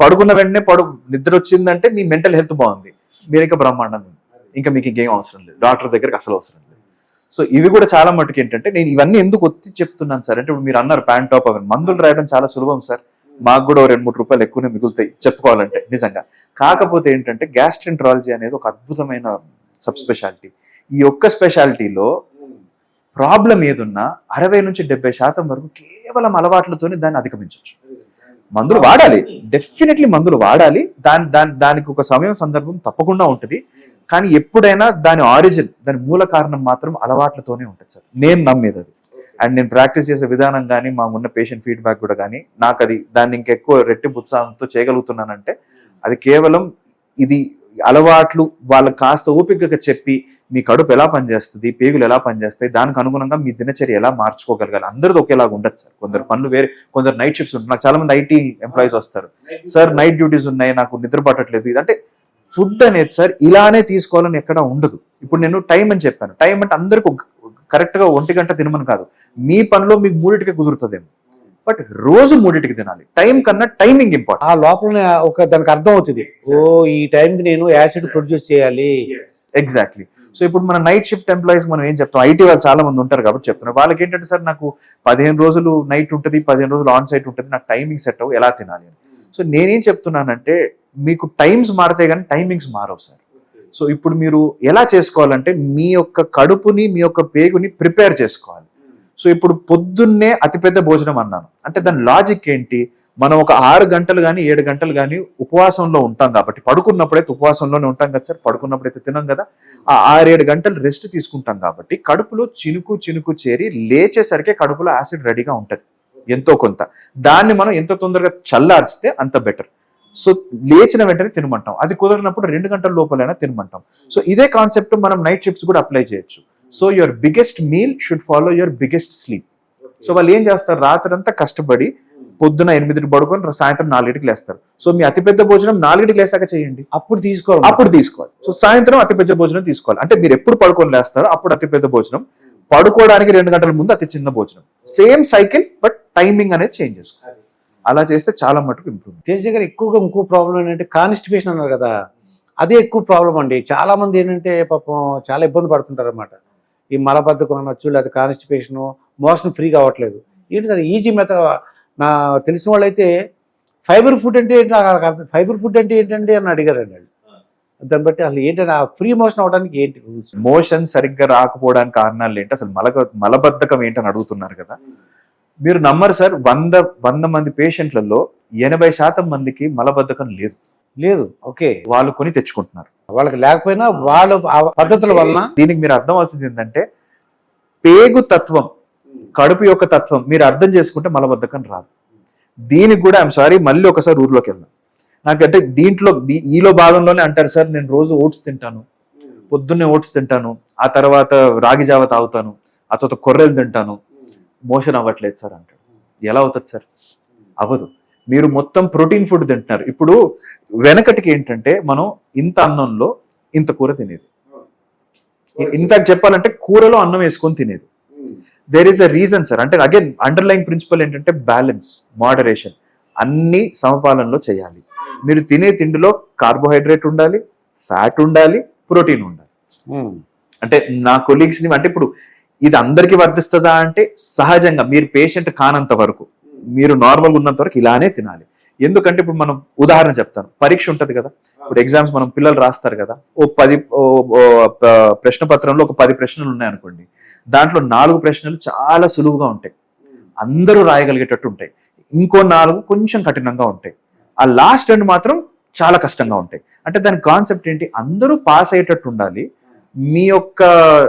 పడుకున్న వెంటనే పడు నిద్ర వచ్చిందంటే మీ మెంటల్ హెల్త్ బాగుంది. మీరు ఇంకా బ్రహ్మాండం ఇంకా మీకు ఇంకేం అవసరం లేదు. డాక్టర్ దగ్గరికి అసలు అవసరం లేదు. సో ఇవి కూడా చాలా మటుకు ఏంటంటే నేను ఇవన్నీ ఎందుకు ఒత్తి చెప్తున్నాను సార్? అంటే ఇప్పుడు మీరు అన్నారు ప్యాంట్ టాప్ అవన్నీ. మందులు రాయడం చాలా సులభం సార్. మాకు కూడా రెండు మూడు రూపాయలు ఎక్కువనే మిగులుతాయి చెప్పుకోవాలంటే నిజంగా. కాకపోతే ఏంటంటే గ్యాస్ట్రెంట్రాలజీ అనేది ఒక అద్భుతమైన సబ్ స్పెషాలిటీ. ఈ ఒక్క స్పెషాలిటీలో ప్రాబ్లం ఏదున్నా అరవై నుంచి డెబ్బై శాతం వరకు కేవలం అలవాట్లతోనే దాన్ని అధిగమించవచ్చు మందులు వాడాలి. డెఫినెట్లీ మందులు వాడాలి. దాని దాని దానికి ఒక సమయం సందర్భం తప్పకుండా ఉంటుంది. కానీ ఎప్పుడైనా దాని ఆరిజిన్ దాని మూల కారణం మాత్రం అలవాట్లతోనే ఉంటుంది సార్. నేను నమ్మేది అది. అండ్ నేను ప్రాక్టీస్ చేసే విధానం కానీ మా ఉన్న పేషెంట్ ఫీడ్బ్యాక్ కూడా కానీ నాకు అది దాన్ని ఇంకెక్కువ రెట్టింపు ఉత్సాహంతో చేయగలుగుతున్నానంటే అది కేవలం ఇది అలవాట్లు వాళ్ళకి కాస్త ఓపికగా చెప్పి మీ కడుపు ఎలా పనిచేస్తుంది పేగులు ఎలా పనిచేస్తాయి దానికి అనుగుణంగా మీ దినచర్య ఎలా మార్చుకోగలగాలి. అందరిది ఒకేలాగా ఉండదు సార్. కొందరు పనులు వేరే కొందరు నైట్ షిఫ్ట్స్ ఉంటాయి నాకు చాలా మంది ఐటీ ఎంప్లాయీస్ వస్తారు. సార్ నైట్ డ్యూటీస్ ఉన్నాయి నాకు నిద్ర పట్టట్లేదు. ఇది అంటే ఫుడ్ అనేది సార్ ఇలానే తీసుకోవాలని ఎక్కడ ఉండదు. ఇప్పుడు నేను టైం అని చెప్పాను. టైం అంటే అందరికి కరెక్ట్గా ఒంటి గంట తినమని కాదు. మీ పనిలో మీకు మూడింటికే కుదురుతుందేమో. బట్ రోజు మూడింటికి తినాలి. టైం కన్నా టైమింగ్ ఇంపార్టెంట్. ఆ లోపల ఒక దానికి అర్థం అవుతుంది. ఓ ఈ టైంకి నేను యాసిడ్ ప్రొడ్యూస్ చేయాలి. ఎగ్జాక్ట్లీ సో ఇప్పుడు మన నైట్ షిఫ్ట్ ఎంప్లాయీస్ మనం ఏం చెప్తాం? ఐటీ వాళ్ళు చాలా మంది ఉంటారు కాబట్టి చెప్తున్నారు వాళ్ళకి ఏంటంటే సార్ నాకు పదిహేను రోజులు నైట్ ఉంటుంది పదిహేను రోజులు ఆన్ సైట్ ఉంటుంది నాకు టైమింగ్ సెట్ అవ్వు ఎలా తినాలి అని. సో నేనేం చెప్తున్నానంటే మీకు టైమ్స్ మారితే కానీ టైమింగ్స్ మారవు సార్. సో ఇప్పుడు మీరు ఎలా చేసుకోవాలంటే మీ యొక్క కడుపుని మీ యొక్క పేగుని ప్రిపేర్ చేసుకోవాలి. సో ఇప్పుడు పొద్దున్నే అతిపెద్ద భోజనం అన్నాను. అంటే దాని లాజిక్ ఏంటి? మనం ఒక ఆరు గంటలు కానీ ఏడు గంటలు కానీ ఉపవాసంలో ఉంటాం కాబట్టి పడుకున్నప్పుడైతే ఉపవాసంలోనే ఉంటాం కదా సార్ పడుకున్నప్పుడైతే తినాం కదా. ఆ ఆరేడు గంటలు రెస్ట్ తీసుకుంటాం కాబట్టి కడుపులో చినుకు చినుకు చేరి లేచేసరికి కడుపులో యాసిడ్ రెడీగా ఉంటుంది. ఎంతో కొంత. దాన్ని మనం ఎంత తొందరగా చల్లార్చితే అంత బెటర్ సో లేచిన వెంటనే తినమంటాం. అది కుదరినప్పుడు రెండు గంటల లోపలైనా తినమంటాం. సో ఇదే కాన్సెప్ట్ మనం నైట్ షిఫ్ట్స్ కూడా అప్లై చేయొచ్చు. So your biggest meal should follow your biggest sleep so వాళ్ళు ఏం చేస్తారు? రాత్రంతా కష్టపడి పొద్దున ఎనిమిదికి పడుకొని సాయంత్రం నాలుగింటికి లేస్తారు. సో మీ అతిపెద్ద భోజనం నాలుగింటికి లేసాక చేయండి. అప్పుడు తీసుకోవాలి అప్పుడు తీసుకోవాలి. సో సాయంత్రం అతిపెద్ద భోజనం తీసుకోవాలి. అంటే మీరు ఎప్పుడు పడుకొని లేస్తారో అప్పుడు అతిపెద్ద భోజనం. పడుకోవడానికి రెండు గంటల ముందు అతి చిన్న భోజనం. సేమ్ సైకిల్ బట్ టైమింగ్ అనేది చేంజ్ చేసుకోవాలి. అలా చేస్తే చాలా మటుకు ఇంప్రూవ్ తేజ్ దగ్గర ఎక్కువగా ఇంకో ప్రాబ్లం ఏంటంటే కాన్స్టిపేషన్ అన్నారు కదా. అదే ఎక్కువ ప్రాబ్లం అండి. చాలా మంది ఏంటంటే పాపం చాలా ఇబ్బంది పడుతుంటారు అనమాట ఈ మలబద్ధకం అనొచ్చు లేదా కాన్స్టిపేషను మోషన్ ఫ్రీ కావట్లేదు. ఏంటి సార్ ఈజీ మెథడ్ నా తెలిసిన వాళ్ళైతే ఫైబర్ ఫుడ్ అంటే ఏంటి నాకు అర్థం ఫైబర్ ఫుడ్ అంటే ఏంటండి అని అడిగారండి వాళ్ళు. దాన్ని బట్టి అసలు ఏంటంటే ఆ ఫ్రీ మోషన్ అవడానికి ఏంటి రూల్స్ మోషన్ సరిగ్గా రాకపోవడానికి కారణాలు ఏంటి? అసలు మల మలబద్ధకం ఏంటని అడుగుతున్నారు కదా. మీరు నమ్మరు సార్ వంద వంద మంది పేషెంట్లలో ఎనభై శాతం మందికి మలబద్ధకం లేదు. లేదు ఓకే. వాళ్ళు కొని తెచ్చుకుంటున్నారు. వాళ్ళకి లేకపోయినా వాళ్ళ పద్ధతుల వలన దీనికి మీరు అర్థం అవ్వాల్సింది ఏంటంటే పేగు తత్వం కడుపు యొక్క తత్వం మీరు అర్థం చేసుకుంటే మలబద్ధకం రాదు. దీనికి కూడా ఐఎమ్ సారీ మళ్ళీ ఒకసారి ఊర్లోకి వెళ్దాం. నాకంటే దీంట్లో ఈలో భాగంలోనే అంటారు సార్ నేను రోజు ఓట్స్ తింటాను. పొద్దున్నే ఓట్స్ తింటాను. ఆ తర్వాత రాగి జావ తాగుతాను. ఆ తర్వాత కొర్రెలు తింటాను. మోషన్ అవ్వట్లేదు సార్ అంటాడు. ఎలా అవుతుంది సార్? అవ్వదు. మీరు మొత్తం ప్రోటీన్ ఫుడ్ తింటున్నారు. ఇప్పుడు వెనకటికి ఏంటంటే మనం ఇంత అన్నంలో ఇంత కూర తినేది. ఇన్ఫాక్ట్ చెప్పాలంటే కూరలో అన్నం వేసుకొని తినేది. There is a reason sir అంటే అగైన్ అండర్లైన్ ప్రిన్సిపల్ ఏంటంటే బ్యాలెన్స్ మోడరేషన్ అన్ని సమపాలనలో చేయాలి. మీరు తినే తిండిలో కార్బోహైడ్రేట్ ఉండాలి ఫ్యాట్ ఉండాలి ప్రోటీన్ ఉండాలి. అంటే నా కొలీగ్స్ని అంటే ఇప్పుడు ఇది అందరికీ వర్తిస్తుందా అంటే సహజంగా మీరు పేషెంట్ కానంత వరకు. మీరు నార్మల్ ఉన్నంత వరకు ఇలానే తినాలి. ఎందుకంటే ఇప్పుడు మనం ఉదాహరణ చెప్తాను. పరీక్ష ఉంటది కదా. ఇప్పుడు ఎగ్జామ్స్ మనం పిల్లలు రాస్తారు కదా. ఓ పది ప్రశ్న పత్రంలో ఒక పది ప్రశ్నలు ఉన్నాయనుకోండి దాంట్లో నాలుగు ప్రశ్నలు చాలా సులువుగా ఉంటాయి. అందరూ రాయగలిగేటట్టు ఉంటాయి. ఇంకో నాలుగు కొంచెం కఠినంగా ఉంటాయి. ఆ లాస్ట్ రెండు మాత్రం చాలా కష్టంగా ఉంటాయి. అంటే దాని కాన్సెప్ట్ ఏంటి? అందరూ పాస్ అయ్యేటట్టు ఉండాలి. మీ యొక్క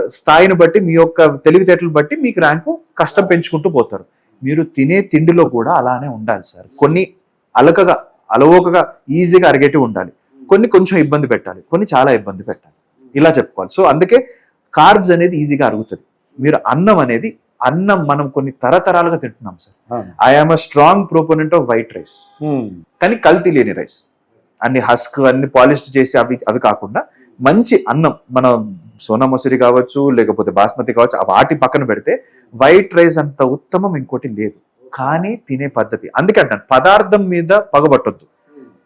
స్థాయిని బట్టి మీ యొక్క తెలివితేటలు బట్టి మీకు ర్యాంకు కష్టం పెంచుకుంటూ పోతారు. మీరు తినే తిండిలో కూడా అలానే ఉండాలి సార్. కొన్ని అలకగా అలవోకగా ఈజీగా అరిగేటివి ఉండాలి. కొన్ని కొంచెం ఇబ్బంది పెట్టాలి. కొన్ని చాలా ఇబ్బంది పెట్టాలి. ఇలా చెప్పుకోవాలి. సో అందుకే కార్బ్స్ అనేది ఈజీగా అరుగుతుంది. మీరు అన్నం అనేది అన్నం మనం కొన్ని తరతరాలుగా తింటున్నాం sir. I am a strong proponent of white rice. కానీ కల్తీ లేని రైస్ అన్ని హస్క్ అన్ని పాలిష్డ్ చేసి అవి అవి కాకుండా మంచి అన్నం మన సోనా మసూరి కావచ్చు లేకపోతే బాస్మతి కావచ్చు ఆ వాటి పక్కన పెడితే వైట్ రైస్ అంత ఉత్తమం ఇంకోటి లేదు. కానీ తినే పద్ధతి. అందుకే అంటాను పదార్థం మీద పగబట్టొద్దు.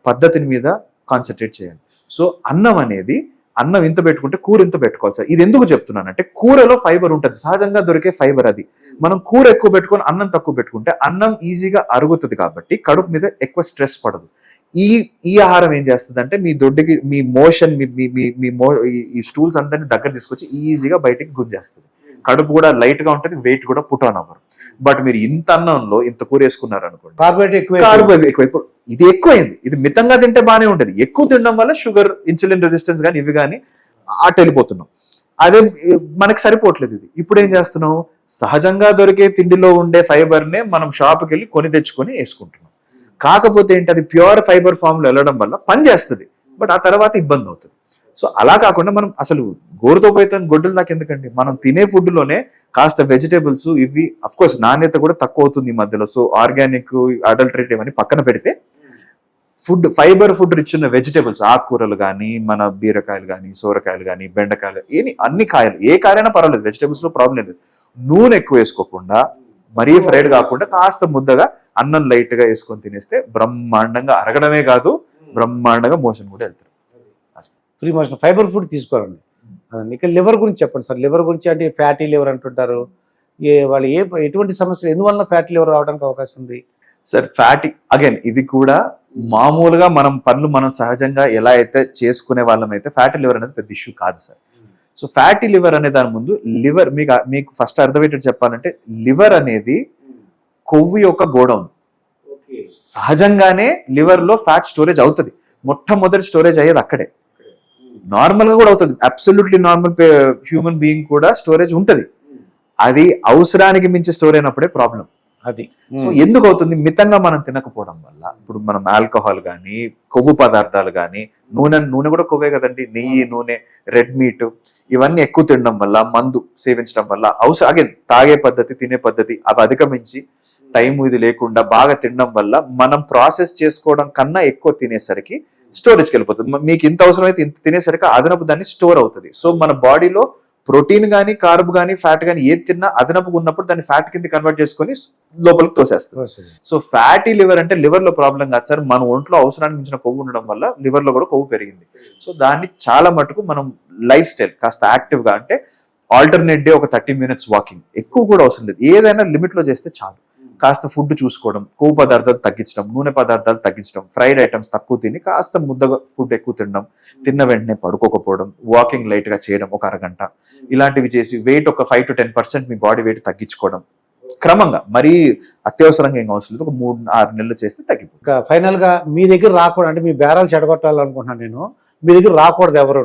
పద్ధతిని మీద కాన్సన్ట్రేట్ చేయాలి. సో అన్నం అనేది అన్నం ఇంత పెట్టుకుంటే కూర ఇంత పెట్టుకోవాలి సార్. ఇది ఎందుకు చెప్తున్నానంటే కూరలో ఫైబర్ ఉంటుంది. సహజంగా దొరికే ఫైబర్ అది. మనం కూర ఎక్కువ పెట్టుకొని అన్నం తక్కువ పెట్టుకుంటే అన్నం ఈజీగా అరుగుతుంది కాబట్టి కడుపు మీద ఎక్కువ స్ట్రెస్ పడదు. ఈ ఈ ఆహారం ఏం చేస్తుంది అంటే మీ దొడ్డికి మీ మోషన్ మీ మీ మీ మీ ఈ- స్టూల్స్ అందరిని దగ్గర తీసుకొచ్చి ఈజీగా బయటికి గుంజేస్తుంది. కడుపు కూడా లైట్గా ఉంటుంది వెయిట్ కూడా పుట్ ఆన్ అవ్వరు. బట్ మీరు ఇంత అన్నంలో ఇంత కూర వేసుకున్నారు అనుకోండి కార్బోహైడ్రేట్ ఎక్కువ. కార్బోహైడ్రేట్ ఎక్కువ ఇప్పుడు ఇది ఎక్కువైంది. ఇది మితంగా తింటే బానే ఉంటది. ఎక్కువ తినడం వల్ల షుగర్ ఇన్సులిన్ రెసిస్టెన్స్ కానీ ఇవి కానీ అటు వెళ్ళిపోతున్నాం. అదే మనకి సరిపోవట్లేదు ఇది. ఇప్పుడు ఏం చేస్తున్నాం సహజంగా దొరికే తిండిలో ఉండే ఫైబర్ నే మనం షాప్కి వెళ్ళి కొని తెచ్చుకొని వేసుకుంటున్నాం. కాకపోతే ఏంటి అది ప్యూర్ ఫైబర్ ఫామ్లో వెళ్ళడం వల్ల పని చేస్తుంది. బట్ ఆ తర్వాత ఇబ్బంది అవుతుంది. సో అలా కాకుండా మనం అసలు గోరుతో పోయితే గొడ్డలు దాకా ఎందుకండి? మనం తినే ఫుడ్లోనే కాస్త వెజిటేబుల్స్ ఇవి అఫ్ కోర్స్ నాణ్యత కూడా తక్కువ అవుతుంది ఈ మధ్యలో. సో ఆర్గానిక్ అడల్ట్రేటివ్ అని పక్కన పెడితే ఫుడ్ ఫైబర్ ఫుడ్ రిచ్ ఉన్న వెజిటేబుల్స్ ఆకుకూరలు కానీ మన బీరకాయలు కానీ సోరకాయలు కానీ బెండకాయలు ఏని అన్ని కాయలు ఏ కాయలైనా పర్వాలేదు వెజిటేబుల్స్లో ప్రాబ్లం లేదు. నూనె ఎక్కువ వేసుకోకుండా మరీ ఫ్రైడ్ కాకుండా కాస్త ముద్దగా అన్నం లైట్గా వేసుకొని తినేస్తే బ్రహ్మాండంగా అరగడమే కాదు బ్రహ్మాండంగా మోషన్ కూడా వెళ్తారు ఫ్రీ మోషన్ ఫైబర్ ఫుడ్ తీసుకోరండి. అదండి ఇక లివర్ గురించి చెప్పండి సార్. లివర్ గురించి అంటే ఫ్యాటీ లివర్ అంటుంటారు. ఏ వాళ్ళు ఏ ఎటువంటి సమస్యలు ఎందువల్ల ఫ్యాటీ లివర్ రావడానికి అవకాశం ఉంది? సార్ ఫ్యాటీ అగైన్ ఇది కూడా మామూలుగా మనం పనులు మనం సహజంగా ఎలా అయితే చేసుకునే వాళ్ళం అయితే ఫ్యాటీ లివర్ అనేది పెద్ద ఇష్యూ కాదు సార్. సో ఫ్యాటీ లివర్ అనే దాని ముందు లివర్ మీకు మీకు ఫస్ట్ అర్థమయ్యేటట్టు చెప్పాలంటే లివర్ అనేది కొవ్వు యొక్క గోడౌన్ సహజంగానే లివర్లో ఫ్యాట్ స్టోరేజ్ అవుతుంది. మొట్టమొదటి స్టోరేజ్ అయ్యేది అక్కడే. నార్మల్గా కూడా అవుతుంది. అబ్సల్యూట్లీ నార్మల్ హ్యూమన్ బీయింగ్ కూడా స్టోరేజ్ ఉంటది. అది అవసరానికి మించి స్టోర్ అయినప్పుడే ప్రాబ్లం అది. సో ఎందుకు అవుతుంది? మితంగా మనం తినకపోవడం వల్ల. ఇప్పుడు మనం ఆల్కహాల్ కానీ కొవ్వు పదార్థాలు కానీ నూనె నూనె కూడా కొవ్వే కదండి. నెయ్యి నూనె రెడ్ మీట్ ఇవన్నీ ఎక్కువ తినడం వల్ల మందు సేవించడం వల్ల అవసరం అగైన్ తాగే పద్ధతి తినే పద్ధతి అవి అధిగమించి టైం ఇది లేకుండా బాగా తినడం వల్ల మనం ప్రాసెస్ చేసుకోవడం కన్నా ఎక్కువ తినేసరికి స్టోరేజ్కి వెళ్ళిపోతుంది. మీకు ఇంత అవసరం అయితే ఇంత తినేసరికి అదనపు దాన్ని స్టోర్ అవుతుంది. సో మన బాడీలో ప్రోటీన్ కానీ కార్బ్ కానీ ఫ్యాట్ కానీ ఏది తిన్నా అదనపు ఉన్నప్పుడు దాన్ని ఫ్యాట్ కింద కన్వర్ట్ చేసుకొని లోపలికి తోసేస్తుంది. సో ఫ్యాటీ లివర్ అంటే లివర్లో ప్రాబ్లం కాదు సార్. మన ఒంట్లో అవసరానికి మించిన కొవ్వు ఉండడం వల్ల లివర్లో కూడా కొవ్వు పెరిగింది. సో దాన్ని చాలా మటుకు మనం లైఫ్ స్టైల్ కాస్త యాక్టివ్గా అంటే ఆల్టర్నేట్ డే ఒక థర్టీ మినిట్స్ వాకింగ్ ఎక్కువ కూడా అవసరం లేదు. ఏదైనా లిమిట్లో చేస్తే చాలు. కాస్త ఫుడ్ చూసుకోవడం కొవ్వు పదార్థాలు తగ్గించడం నూనె పదార్థాలు తగ్గించడం ఫ్రైడ్ ఐటమ్స్ తక్కువ తిని కాస్త ముద్దగా ఫుడ్ ఎక్కువ తినడం తిన్న వెంటనే పడుకోకపోవడం వాకింగ్ లైట్గా చేయడం ఒక అరగంట. ఇలాంటివి చేసి వెయిట్ ఒక ఫైవ్ టు టెన్ పర్సెంట్ మీ బాడీ వెయిట్ తగ్గించుకోవడం. క్రమంగా మరీ అత్యవసరంగా ఏం అవసరం లేదు. ఒక మూడు ఆరు నెలలు చేస్తే తగ్గిపోతుంది ఇంకా ఫైనల్గా మీ దగ్గర రాకూడదు. అంటే మీ బేరాలు చెడగొట్టాలనుకుంటున్నాను నేను. మీ దగ్గర రాకూడదు ఎవరు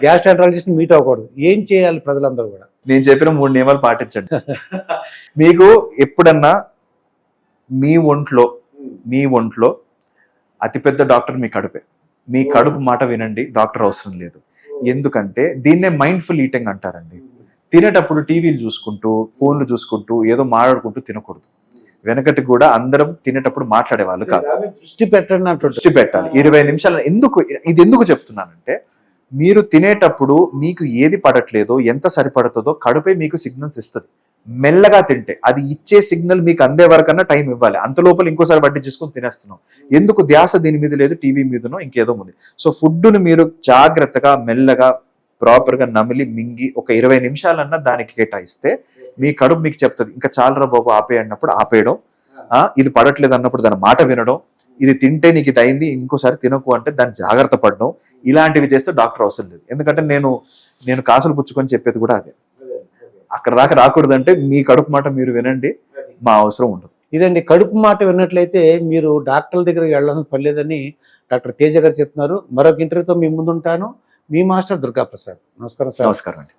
గ్యాస్ట్రాంట్రాలజిస్ట్ మీట్ అవ్వకూడదు. ఏం చేయాలి ప్రజలందరూ కూడా? నేను చెప్పిన మూడు నియమాలు పాటించండి. మీకు ఎప్పుడన్నా మీ ఒంట్లో మీ ఒంట్లో అతిపెద్ద డాక్టర్ మీ కడుపే. మీ కడుపు మాట వినండి డాక్టర్ అవసరం లేదు. ఎందుకంటే దీన్నే మైండ్ఫుల్ ఈటింగ్ అంటారండి. తినేటప్పుడు టీవీలు చూసుకుంటూ ఫోన్లు చూసుకుంటూ ఏదో మాట్లాడుకుంటూ తినకూడదు. వెనకటి కూడా అందరం తినేటప్పుడు మాట్లాడే వాళ్ళు కాదు. దృష్టి పెట్టండి దృష్టి పెట్టాలి. ఇరవై నిమిషాలు ఎందుకు ఇది ఎందుకు చెప్తున్నానంటే మీరు తినేటప్పుడు మీకు ఏది పడట్లేదో ఎంత సరిపడుతుందో కడుపే మీకు సిగ్నల్స్ ఇస్తుంది. మెల్లగా తింటే అది ఇచ్చే సిగ్నల్ మీకు అందే వరకన్నా టైం ఇవ్వాలి. అంత లోపల ఇంకోసారి బట్టి చేసుకొని తినేస్తున్నాం. ఎందుకు ధ్యాస దీని మీద లేదు టీవీ మీదనో ఇంకేదో ఉంది. సో ఫుడ్ను మీరు జాగ్రత్తగా మెల్లగా ప్రాపర్గా నమిలి మింగి ఒక ఇరవై నిమిషాలన్నా దానికి కేటాయిస్తే మీ కడుపు మీకు చెప్తుంది ఇంకా చాలరా బాబు ఆపే అన్నప్పుడు ఆపేయడం. ఇది పడట్లేదు అన్నప్పుడు దాని మాట వినడం. ఇది తింటే నీకు ఇది అయింది ఇంకోసారి తినకు అంటే దాన్ని జాగ్రత్త పడడం. ఇలాంటివి చేస్తే డాక్టర్ అవసరం లేదు. ఎందుకంటే నేను నేను కాసులు పుచ్చుకొని చెప్పేది కూడా అదే. అక్కడ దాకా రాకూడదంటే మీ కడుపు మాట మీరు వినండి. మా అవసరం ఉండదు. ఇదండి కడుపు మాట విన్నట్లయితే మీరు డాక్టర్ల దగ్గరికి వెళ్ళాల్సిన పని లేదని డాక్టర్ తేజ గారు చెప్తున్నారు. మరొక ఇంటర్వ్యూతో మీ ముందుంటాను. మీ మాస్టర్ దుర్గా ప్రసాద్ నమస్కారం సార్. నమస్కారం అండి.